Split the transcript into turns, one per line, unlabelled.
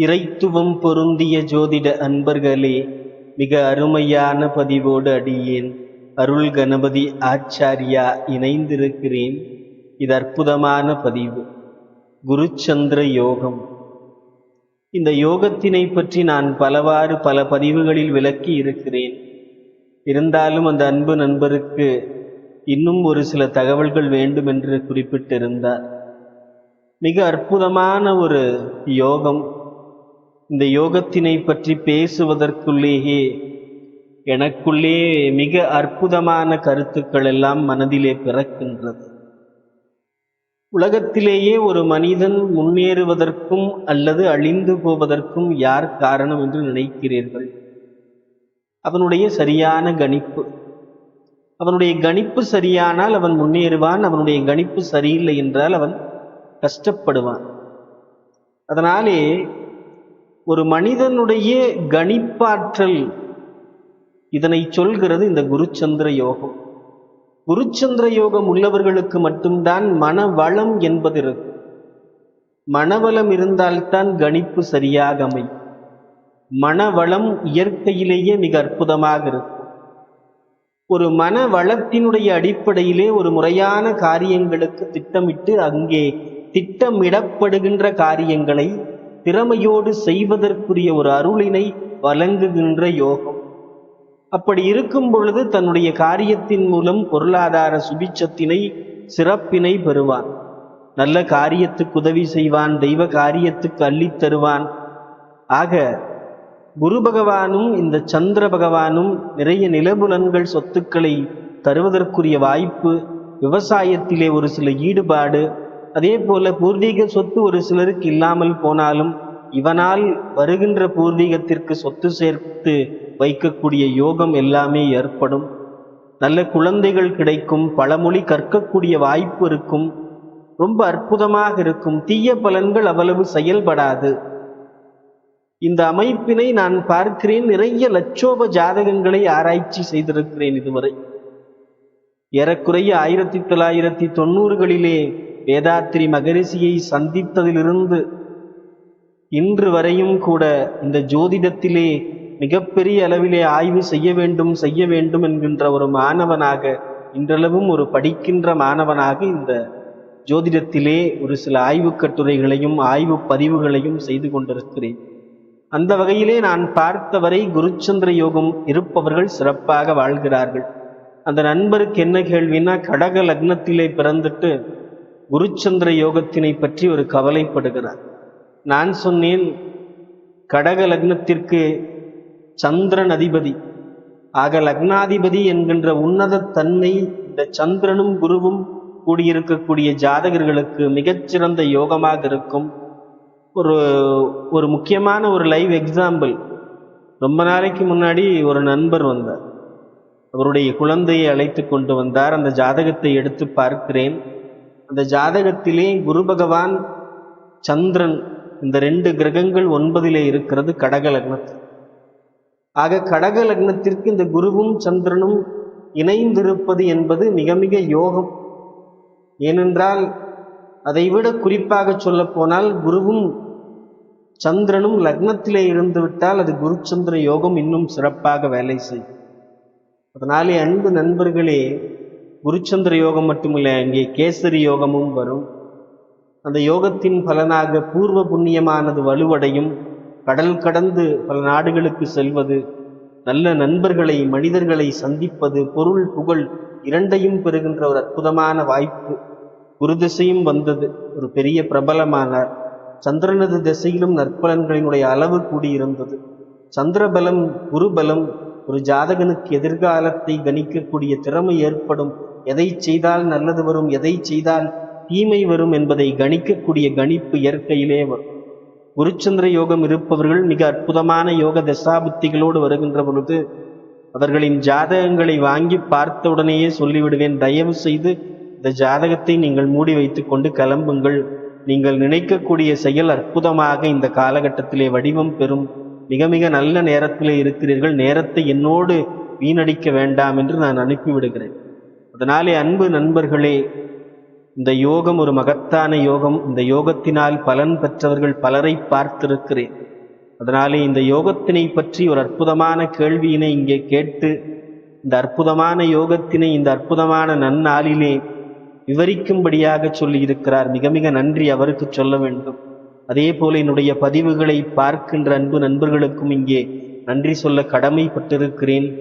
இறைத்துவம் பொருந்திய ஜோதிட அன்பர்களே மிக அருமையான பதிவோடு அடியேன். அருள் கணபதி ஆச்சாரியா இணைந்திருக்கிறேன். இது அற்புதமான பதிவு. குருச்சந்திர யோகம். இந்த யோகத்தினை பற்றி நான் பலவாறு பல பதிவுகளில் விளக்கி இருக்கிறேன். இருந்தாலும் அந்த அன்பு நண்பருக்கு இன்னும் ஒரு சில தகவல்கள் வேண்டும் என்று குறிப்பிட்டிருந்தார். மிக அற்புதமான ஒரு யோகம் இந்த யோகத்தினை பற்றி பேசுவதற்குள்ளேயே எனக்குள்ளே மிக அற்புதமான கருத்துக்கள் எல்லாம் மனதிலே பிறக்கின்றது. உலகத்திலேயே ஒரு மனிதன் முன்னேறுவதற்கும் அல்லது அழிந்து போவதற்கும் யார் காரணம் என்று நினைக்கிறீர்கள்? அவனுடைய சரியான கணிப்பு. அவனுடைய கணிப்பு சரியானால் அவன் முன்னேறுவான் அவனுடைய கணிப்பு சரியில்லை என்றால் அவன் கஷ்டப்படுவான். அதனாலே ஒரு மனிதனுடைய கணிப்பாற்றல் இதனை சொல்கிறது இந்த குருச்சந்திர யோகம். குருச்சந்திர யோகம் உள்ளவர்களுக்கு மட்டும்தான் மனவளம் என்பது இருக்கும் மனவளம் இருந்தால்தான் கணிப்பு சரியாக அமை மனவளம் இயற்கையிலேயே மிக அற்புதமாக இருக்கும் ஒரு மன வளத்தினுடைய அடிப்படையிலே ஒரு முறையான காரியங்களுக்கு திட்டமிட்டு அங்கே திட்டமிடப்படுகின்ற காரியங்களை திறமையோடு செய்வதற்குரிய ஒரு அருளினை வழங்குகின்ற யோகம். அப்படி இருக்கும் பொழுது தன்னுடைய காரியத்தின் மூலம் பொருளாதார சுபிச்சத்தினை சிறப்பினை பெறுவான். நல்ல காரியத்துக்கு உதவி செய்வான் தெய்வ காரியத்துக்கு அள்ளித் தருவான். ஆக குரு பகவானும் இந்த சந்திர பகவானும் நிறைய நிலபுலன்கள் சொத்துக்களை தருவதற்குரிய வாய்ப்பு விவசாயத்திலே ஒரு சில ஈடுபாடு அதே போல பூர்வீக சொத்து ஒரு சிலருக்கு இல்லாமல் போனாலும் இவனால் வருகின்ற பூர்வீகத்திற்கு சொத்து சேர்த்து வைக்கக்கூடிய யோகம் எல்லாமே ஏற்படும். நல்ல குழந்தைகள் கிடைக்கும் பழமொழி கற்கக்கூடிய வாய்ப்பு இருக்கும் ரொம்ப அற்புதமாக இருக்கும் தீய பலன்கள் அவ்வளவு செயல்படாது. இந்த அமைப்பினை நான் பார்க்கிறேன் நிறைய லட்சோப ஜாதகங்களை ஆராய்ச்சி செய்திருக்கிறேன் இதுவரை. ஏறக்குறைய ஆயிரத்தி தொள்ளாயிரத்தி தொண்ணூறுகளிலே வேதாத்ரி மகரிஷியை சந்தித்ததிலிருந்து இன்று வரையும் கூட இந்த ஜோதிடத்திலே மிகப்பெரிய அளவிலே ஆய்வு செய்ய வேண்டும் செய்ய வேண்டும் என்கின்ற ஒரு மாணவனாக இன்றளவும் ஒரு படிக்கின்ற மாணவனாக இந்த ஜோதிடத்திலே ஒரு சில ஆய்வு கட்டுரைகளையும் ஆய்வு பதிவுகளையும் செய்து கொண்டிருக்கிறேன். அந்த வகையிலே நான் பார்த்தவரை குருச்சந்திர யோகம் இருப்பவர்கள் சிறப்பாக வாழ்கிறார்கள். அந்த நண்பருக்கு என்ன கேள்வின்னா கடக லக்னத்திலே பிறந்துட்டு குருச்சந்திர யோகத்தினை பற்றி ஒரு கவலைப்படுகிறார். நான் சொன்னேன் கடக லக்னத்திற்கு சந்திரன் அதிபதி. ஆக லக்னாதிபதி என்கின்ற உன்னத தன்மை இந்த சந்திரனும் குருவும் கூடியிருக்கக்கூடிய ஜாதகர்களுக்கு மிகச்சிறந்த யோகமாக இருக்கும். ஒரு ஒரு முக்கியமான ஒரு லைவ் எக்ஸாம்பிள் ரொம்ப நாளைக்கு முன்னாடி ஒரு நண்பர் வந்தார். அவருடைய குழந்தையை அழைத்து கொண்டு வந்தார். அந்த ஜாதகத்தை எடுத்து பார்க்கிறேன். அந்த ஜாதகத்திலே குரு பகவான் சந்திரன் இந்த ரெண்டு கிரகங்கள் ஒன்பதிலே இருக்கிறது கடக லக்னத்தில். ஆக கடக லக்னத்திற்கு இந்த குருவும் சந்திரனும் இணைந்திருப்பது என்பது மிக மிக யோகம். ஏனென்றால் அதைவிட குறிப்பாக சொல்ல போனால் குருவும் சந்திரனும் லக்னத்திலே இருந்து விட்டால் அது குருச்சந்திர யோகம் இன்னும் சிறப்பாக வேலை செய்யும். அதனாலே அன்பு நண்பர்களே குருச்சந்திர யோகம் மட்டுமில்லை அங்கே கேசரி யோகமும் வரும். அந்த யோகத்தின் பலனாக பூர்வ புண்ணியமானது வலுவடையும். கடல் கடந்து பல நாடுகளுக்கு செல்வது நல்ல நண்பர்களை மனிதர்களை சந்திப்பது பொருள் புகழ் இரண்டையும் பெறுகின்ற ஒரு அற்புதமான வாய்ப்பு. குரு திசையும் வந்தது ஒரு பெரிய பிரபலமானார் சந்திரனது திசையிலும் நற்பலன்களினுடைய அளவு கூடியிருந்தது. சந்திரபலம் குருபலம் ஒரு ஜாதகனுக்கு எதிர்காலத்தை கணிக்கக்கூடிய திறமை ஏற்படும். எதை செய்தால் நல்லது வரும் எதை செய்தால் தீமை வரும் என்பதை கணிக்கக்கூடிய கணிப்பு இயற்கையிலே வரும். குருச்சந்திர யோகம் இருப்பவர்கள் மிக அற்புதமான யோக தசாபுத்திகளோடு வருகின்ற பொழுது அவர்களின் ஜாதகங்களை வாங்கி பார்த்தவுடனேயே சொல்லிவிடுவேன். தயவு செய்து இந்த ஜாதகத்தை நீங்கள் மூடி வைத்து கொண்டு கிளம்புங்கள். நீங்கள் நினைக்கக்கூடிய செயல் அற்புதமாக இந்த காலகட்டத்திலே வடிவம் பெறும். மிக மிக நல்ல நேரத்திலே இருக்கிறீர்கள். நேரத்தை என்னோடு வீணடிக்க வேண்டாம் என்று நான் அனுப்பிவிடுகிறேன். அதனாலே அன்பு நண்பர்களே இந்த யோகம் ஒரு மகத்தான யோகம். இந்த யோகத்தினால் பலன் பெற்றவர்கள் பலரை பார்த்திருக்கிறேன். அதனாலே இந்த யோகத்தினை பற்றி ஒரு அற்புதமான கேள்வியினை இங்கே கேட்டு இந்த அற்புதமான யோகத்தினை இந்த அற்புதமான நன்னாளிலே விவரிக்கும்படியாக சொல்லியிருக்கிறார். மிக மிக நன்றி அவருக்கு சொல்ல வேண்டும். அதே போல என்னுடைய பதிவுகளை பார்க்கின்ற அன்பு நண்பர்களுக்கும் இங்கே நன்றி சொல்ல கடமைப்பட்டிருக்கிறேன்.